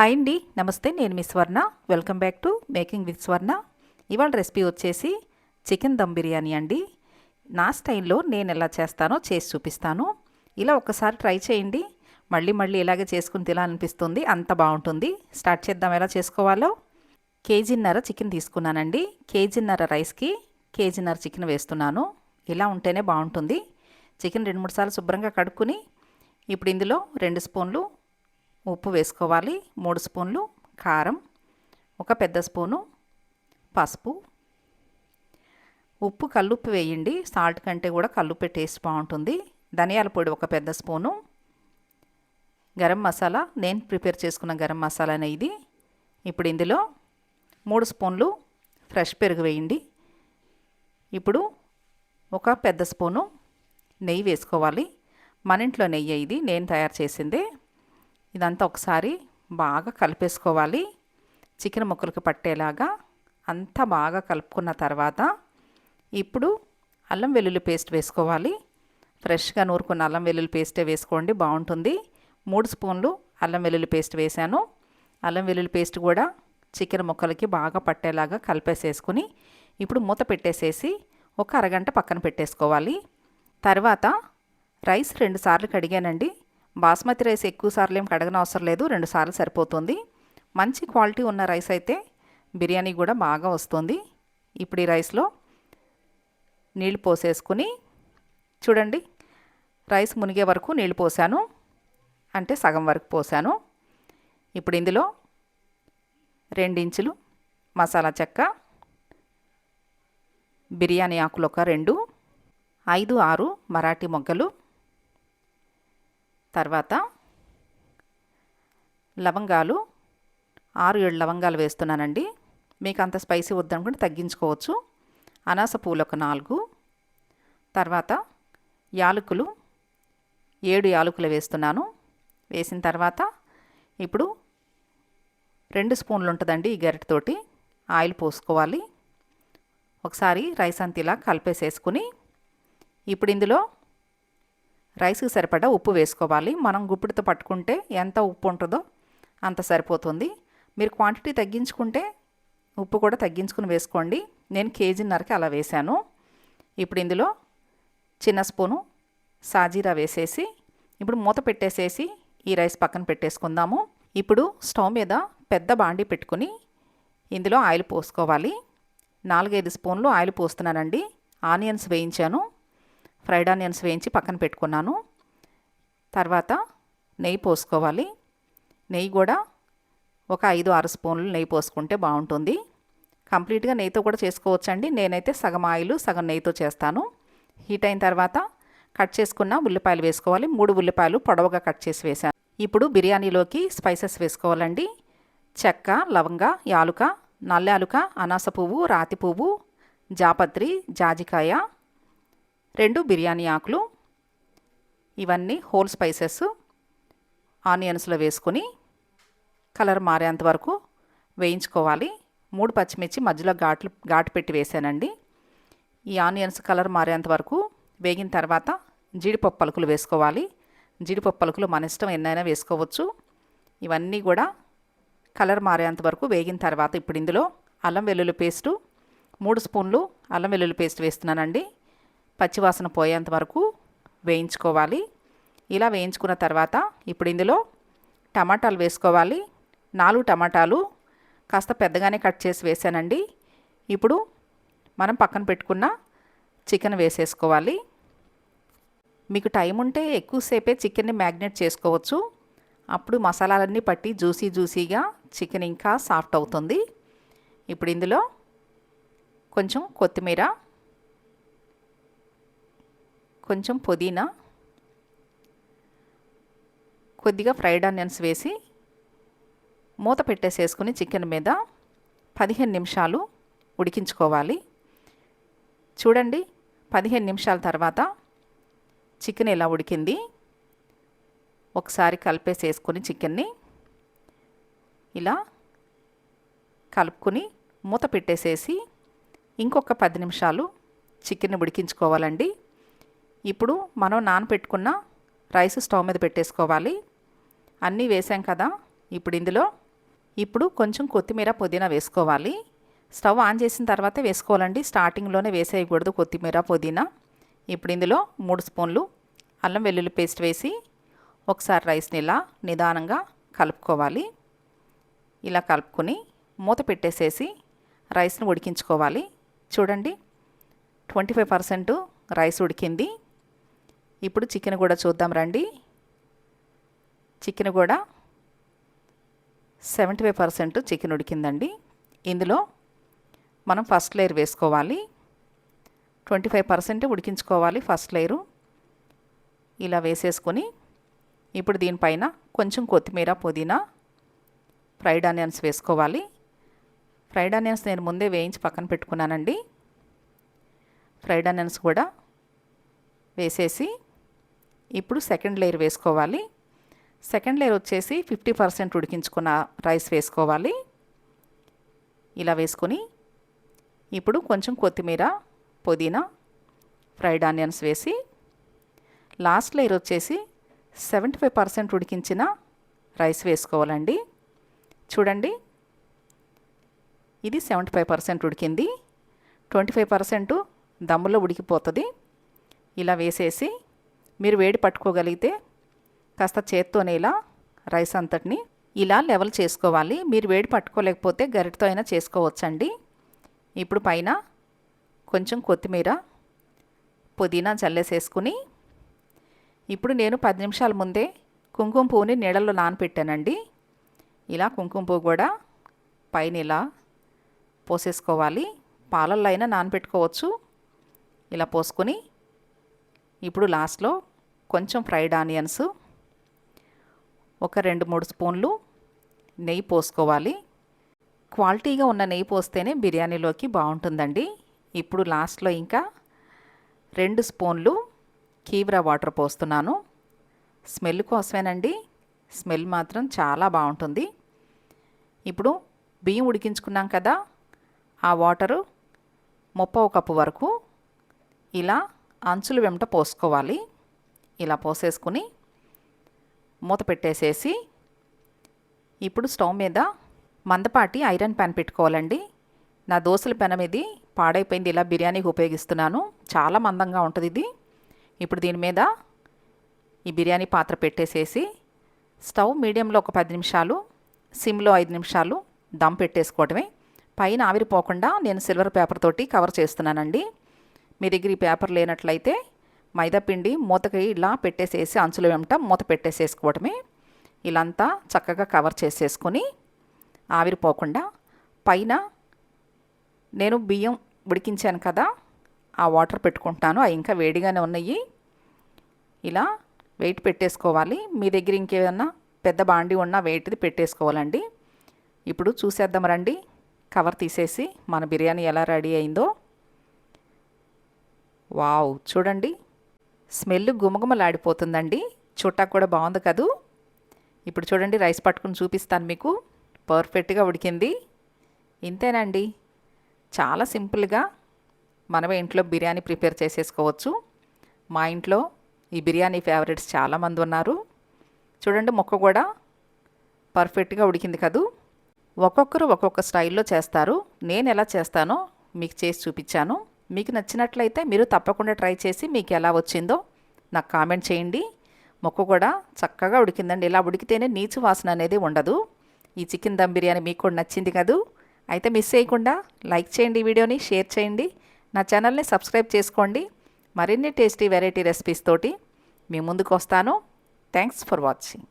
Hi అండి. నమస్తే నేను మీ Swarna. Welcome back to making with Swarna ఇవాళ రెసిపీ వచ్చేసి చికెన్ దమ్ బిర్యానీ అండి. నా స్టైల్లో నేను ఎలా చేస్తానో చేసి చూపిస్తాను. ఇలా ఒక్కసారి ట్రై చేయండి. మళ్ళీ మళ్ళీ ఇలాగే చేసుకుని తినాలనిపిస్తుంది. అంత బాగుంటుంది. స్టార్ట్ చేద్దాం. ఎలా చేసుకోవాలో? కేజీన్నర చికెన్ తీసుకున్నానండి. కేజీన్నర రైస్కి కేజీన్నర చికెన్ వేస్తున్నాను. ఇలా ఉంటేనే బాగుంటుంది. చికెన్ రెండు మూడు సార్లు శుభ్రంగా కడుక్కుని ఇప్పుడు ఇందులో రెండు స్పూన్లు ఉప్పు వేసుకోవాలి. మూడు స్పూన్లు కారం ఒక పెద్ద స్పూను పసుపు. ఉప్పు కల్లుప్పు వేయండి. సాల్ట్ కంటే కూడా కల్లుప్పి టేస్ట్ బాగుంటుంది. ధనియాల పొడి ఒక పెద్ద స్పూను. గరం మసాలా. నేను ప్రిపేర్ చేసుకున్న గరం మసాలానే ఇది. ఇప్పుడు ఇందులో మూడు స్పూన్లు ఫ్రెష్ పెరుగు వేయండి. ఇప్పుడు ఒక పెద్ద స్పూను నెయ్యి వేసుకోవాలి. మన ఇంట్లో నెయ్యి ఇది. నేను తయారు చేసిందే ఇదంతా ఒకసారి బాగా కలిపేసుకోవాలి. చికెన్ ముక్కలకు పట్టేలాగా అంతా బాగా కలుపుకున్న తర్వాత ఇప్పుడు అల్లం వెల్లుల్లి పేస్ట్ వేసుకోవాలి. ఫ్రెష్గా నూరుకున్న అల్లం వెల్లుల్లి పేస్టే వేసుకోండి బాగుంటుంది. మూడు స్పూన్లు అల్లం వెల్లుల్లి పేస్ట్ వేశాను. అల్లం వెల్లుల్లి పేస్ట్ కూడా చికెన్ ముక్కలకి బాగా పట్టేలాగా కలిపేసేసుకుని ఇప్పుడు మూత పెట్టేసేసి ఒక అరగంట పక్కన పెట్టేసుకోవాలి. తర్వాత రైస్ రెండు సార్లు కడిగానండి. బాస్మతి రైస్ ఎక్కువ సార్లు ఏం కడగన అవసరం లేదు రెండు సార్లు సరిపోతుంది. మంచి క్వాలిటీ ఉన్న రైస్ అయితే బిర్యానీ కూడా బాగా వస్తుంది. ఇప్పుడు ఈ రైస్లో నీళ్ళు పోసేసుకుని చూడండి రైస్ మునిగే వరకు నీళ్ళు పోసాను అంటే సగం వరకు పోసాను. ఇప్పుడు ఇందులో రెండించులు మసాలా చెక్క బిర్యానీ ఆకులు ఒక రెండు ఐదు ఆరు మరాఠీ మొగ్గలు తర్వాత లవంగాలు ఆరు ఏడు లవంగాలు వేస్తున్నానండి. మీకు అంత స్పైసీ వద్దనుకుంటే తగ్గించుకోవచ్చు. అనాస పూలు ఒక నాలుగు. తర్వాత యాలకులు ఏడు యాలకులు వేస్తున్నాను. వేసిన తర్వాత ఇప్పుడు రెండు స్పూన్లు ఉంటుందండి ఈ గరిటతోటి ఆయిల్ పోసుకోవాలి. ఒకసారి రైస్ అంత ఇలా కలిపేసేసుకుని ఇప్పుడు ఇందులో రైస్కి సరిపడా ఉప్పు వేసుకోవాలి. మనం గుప్పిడితో పట్టుకుంటే ఎంత ఉప్పు ఉంటుందో అంత సరిపోతుంది. మీరు క్వాంటిటీ తగ్గించుకుంటే ఉప్పు కూడా తగ్గించుకుని వేసుకోండి. నేను కేజీన్నరకి అలా వేశాను. ఇప్పుడు ఇందులో చిన్న స్పూను సాజీరా వేసేసి ఇప్పుడు మూత పెట్టేసేసి ఈ రైస్ పక్కన పెట్టేసుకుందాము. ఇప్పుడు స్టవ్ మీద పెద్ద బాండి పెట్టుకుని ఇందులో ఆయిల్ పోసుకోవాలి. నాలుగైదు స్పూన్లు ఆయిల్ పోస్తున్నానండి. ఆనియన్స్ వేయించాను. ఫ్రైడ్ ఆనియన్స్ వేయించి పక్కన పెట్టుకున్నాను. తర్వాత నెయ్యి పోసుకోవాలి. నెయ్యి కూడా ఒక ఐదు ఆరు స్పూన్లు నెయ్యి పోసుకుంటే బాగుంటుంది. కంప్లీట్గా నెయ్యితో కూడా చేసుకోవచ్చండి. నేనైతే సగం ఆయిల్ సగం నెయ్యితో చేస్తాను. హీట్ అయిన తర్వాత కట్ చేసుకున్న ఉల్లిపాయలు వేసుకోవాలి. మూడు ఉల్లిపాయలు పొడవుగా కట్ చేసి వేసాను ఇప్పుడు బిర్యానీలోకి స్పైసెస్ వేసుకోవాలండి. చెక్క లవంగ యాలుక నల్ల యాలుక అనాస పువ్వు రాతి పువ్వు జాపత్రి జాజికాయ రెండు బిర్యానీ ఆకులు ఇవన్నీ హోల్ స్పైసెస్ ఆనియన్స్లో వేసుకొని కలర్ మారేంత వరకు వేయించుకోవాలి. మూడు పచ్చిమిర్చి మధ్యలో ఘాట్లు ఘాటు పెట్టి వేసానండి. ఈ ఆనియన్స్ కలర్ మారేంత వరకు వేగిన తర్వాత జీడిపప్పు పలుకులు వేసుకోవాలి. జీడిపప్పు పలుకులు మన ఇష్టం ఎన్నైనా వేసుకోవచ్చు. ఇవన్నీ కూడా కలర్ మారేంత వరకు వేగిన తర్వాత ఇప్పుడు ఇందులో అల్లం వెల్లుల్లి పేస్టు మూడు స్పూన్లు అల్లం వెల్లుల్లి పేస్ట్ వేస్తున్నానండి. పచ్చివాసన పోయేంత వరకు వేయించుకోవాలి. ఇలా వేయించుకున్న తర్వాత ఇప్పుడు ఇందులో టమాటాలు వేసుకోవాలి. నాలుగు టమాటాలు కాస్త పెద్దగానే కట్ చేసి వేసానండి. ఇప్పుడు మనం పక్కన పెట్టుకున్న చికెన్ వేసేసుకోవాలి. మీకు టైం ఉంటే ఎక్కువసేపే చికెన్ని మ్యాగ్నేట్ చేసుకోవచ్చు. అప్పుడు మసాలాలన్నీ పట్టి జ్యూసీ జ్యూసీగా చికెన్ ఇంకా సాఫ్ట్ అవుతుంది. ఇప్పుడు ఇందులో కొంచెం కొత్తిమీర కొంచెం పుదీనా కొద్దిగా ఫ్రైడ్ ఆనియన్స్ వేసి మూత పెట్టేసేసుకుని చికెన్ మీద పదిహేను నిమిషాలు ఉడికించుకోవాలి. చూడండి పదిహేను నిమిషాల తర్వాత చికెన్ ఇలా ఉడికింది? ఒకసారి కలిపేసేసుకొని చికెన్ని ఇలా కలుపుకొని మూత పెట్టేసేసి ఇంకొక పది నిమిషాలు చికెన్ని ఉడికించుకోవాలండి. ఇప్పుడు మనం నానబెట్టుకున్న రైస్ స్టవ్ మీద పెట్టేసుకోవాలి. అన్నీ వేసాం కదా ఇప్పుడు ఇందులో ఇప్పుడు కొంచెం కొత్తిమీర పుదీనా వేసుకోవాలి. స్టవ్ ఆన్ చేసిన తర్వాత వేసుకోవాలండి. స్టార్టింగ్లోనే వేసేయకూడదు కొత్తిమీర పుదీనా. ఇప్పుడు ఇందులో మూడు స్పూన్లు అల్లం వెల్లుల్లి పేస్ట్ వేసి ఒకసారి రైస్ని ఇలా నిదానంగా కలుపుకోవాలి. ఇలా కలుపుకొని మూత పెట్టేసేసి రైస్ని ఉడికించుకోవాలి. చూడండి ట్వంటీ ఫైవ్ పర్సెంట్ రైస్ ఉడికింది. ఇప్పుడు చికెన్ కూడా చూద్దాం రండి. చికెన్ కూడా సెవెంటీ ఫైవ్ పర్సెంట్ చికెన్ ఉడికిందండి. ఇందులో మనం ఫస్ట్ లేయర్ వేసుకోవాలి. ట్వంటీ ఫైవ్ పర్సెంట్ ఉడికించుకోవాలి ఫస్ట్ లేయరు. ఇలా వేసేసుకొని ఇప్పుడు దీనిపైన కొంచెం కొత్తిమీర పుదీనా ఫ్రైడ్ ఆనియన్స్ వేసుకోవాలి. ఫ్రైడ్ ఆనియన్స్ నేను ముందే వేయించి పక్కన పెట్టుకున్నానండి. ఫ్రైడ్ ఆనియన్స్ కూడా వేసేసి ఇప్పుడు సెకండ్ లేయర్ వేసుకోవాలి. సెకండ్ లేయర్ వచ్చేసి ఫిఫ్టీ పర్సెంట్ ఉడికించుకున్న రైస్ వేసుకోవాలి. ఇలా వేసుకొని ఇప్పుడు కొంచెం కొత్తిమీర పుదీనా ఫ్రైడ్ ఆనియన్స్ వేసి లాస్ట్ లేయర్ వచ్చేసి సెవెంటీ ఫైవ్ పర్సెంట్ ఉడికించిన రైస్ వేసుకోవాలండి. చూడండి. ఇది సెవెంటీ ఫైవ్ పర్సెంట్ ఉడికింది. ట్వంటీ ఫైవ్ పర్సెంట్ దమ్ములో ఉడికిపోతుంది. ఇలా వేసేసి మీరు వేడి పట్టుకోగలిగితే కాస్త చేత్తోనే ఇలా రైస్ అంతటిని ఇలా లెవెల్ చేసుకోవాలి. మీరు వేడి పట్టుకోలేకపోతే గరిటతో అయినా చేసుకోవచ్చండి. ఇప్పుడు పైన కొంచెం కొత్తిమీర పుదీనా చల్లేసేసుకుని ఇప్పుడు నేను పది నిమిషాల ముందే కుంకుమ పువ్వుని నీళ్ళల్లో నానపెట్టానండి. ఇలా కుంకుమ పువ్వు కూడా పైన ఇలా పోసేసుకోవాలి. పాలల్లో అయినా నానపెట్టుకోవచ్చు. ఇలా పోసుకొని ఇప్పుడు లాస్ట్లో కొంచెం ఫ్రైడ్ ఆనియన్స్ ఒక రెండు మూడు స్పూన్లు నెయ్యి పోసుకోవాలి. క్వాలిటీగా ఉన్న నెయ్యి పోస్తేనే బిర్యానీలోకి బాగుంటుందండి. ఇప్పుడు లాస్ట్లో ఇంకా రెండు స్పూన్లు కీవ్రా వాటర్ పోస్తున్నాను. స్మెల్ కోసమేనండి. స్మెల్ మాత్రం చాలా బాగుంటుంది. ఇప్పుడు బియ్యం ఉడికించుకున్నాం కదా ఆ వాటరు ముప్పవ కప్పు వరకు ఇలా అంచులు వెంట పోసుకోవాలి. ఇలా పోసేసుకుని మూత పెట్టేసేసి ఇప్పుడు స్టవ్ మీద మందపాటి ఐరన్ ప్యాన్ పెట్టుకోవాలండి. నా దోశల పెనం ఇది పాడైపోయింది ఇలా బిర్యానీకి ఉపయోగిస్తున్నాను. చాలా మందంగా ఉంటుంది ఇది. ఇప్పుడు దీని మీద ఈ బిర్యానీ పాత్ర పెట్టేసేసి స్టవ్ మీడియంలో ఒక పది నిమిషాలు సిమ్లో ఐదు నిమిషాలు దమ్ పెట్టేసుకోవటమే. పైన ఆవిరిపోకుండా నేను సిల్వర్ పేపర్ తోటి కవర్ చేస్తున్నానండి. మీ దగ్గర ఈ పేపర్ లేనట్లయితే మైదాపిండి మూతకి ఇలా పెట్టేసేసి అంచుల వెంట మూత పెట్టేసేసుకోవడమే. ఇలాంతా చక్కగా కవర్ చేసేసుకొని ఆవిరిపోకుండా పైన నేను బియ్యం ఉడికించాను కదా ఆ వాటర్ పెట్టుకుంటాను అవి ఇంకా వేడిగానే ఉన్నాయి. ఇలా వెయిట్ పెట్టేసుకోవాలి. మీ దగ్గర ఇంకేదన్నా పెద్ద బాండి ఉన్న వెయిట్ది పెట్టేసుకోవాలండి. ఇప్పుడు చూసేద్దాం రండి. కవర్ తీసేసి మన బిర్యానీ ఎలా రెడీ అయిందో. వావ్ చూడండి. స్మెల్ గుమగుమలాడిపోతుందండి. చూడటానికి కూడా బాగుంది కదూ. ఇప్పుడు చూడండి రైస్ పట్టుకుని చూపిస్తాను మీకు. పర్ఫెక్ట్గా ఉడికింది. ఇంతేనండి. చాలా సింపుల్గా మనమే ఇంట్లో బిర్యానీ ప్రిపేర్ చేసేసుకోవచ్చు. మా ఇంట్లో ఈ బిర్యానీ ఫేవరెట్స్ చాలామంది ఉన్నారు. చూడండి మొక్క కూడా పర్ఫెక్ట్గా ఉడికింది కదూ. ఒక్కొక్కరు ఒక్కొక్క స్టైల్లో చేస్తారు. నేను ఎలా చేస్తానో మీకు చేసి చూపించాను. మీకు నచ్చినట్లయితే మీరు తప్పకుండా ట్రై చేసి మీకు ఎలా వచ్చిందో నాకు కామెంట్ చేయండి. మొక్క కూడా చక్కగా ఉడికిందండి. ఇలా ఉడికితేనే నీచు వాసన అనేది ఉండదు. ఈ చికెన్ దమ్ బిర్యానీ మీకు కూడా నచ్చింది కదూ? అయితే మిస్ చేయకుండా లైక్ చేయండి వీడియోని షేర్ చేయండి. నా ఛానల్ని సబ్స్క్రైబ్ చేసుకోండి. మరిన్ని టేస్టీ వెరైటీ రెసిపీస్ తోటి మీ ముందుకు వస్తాను. Thanks for watching.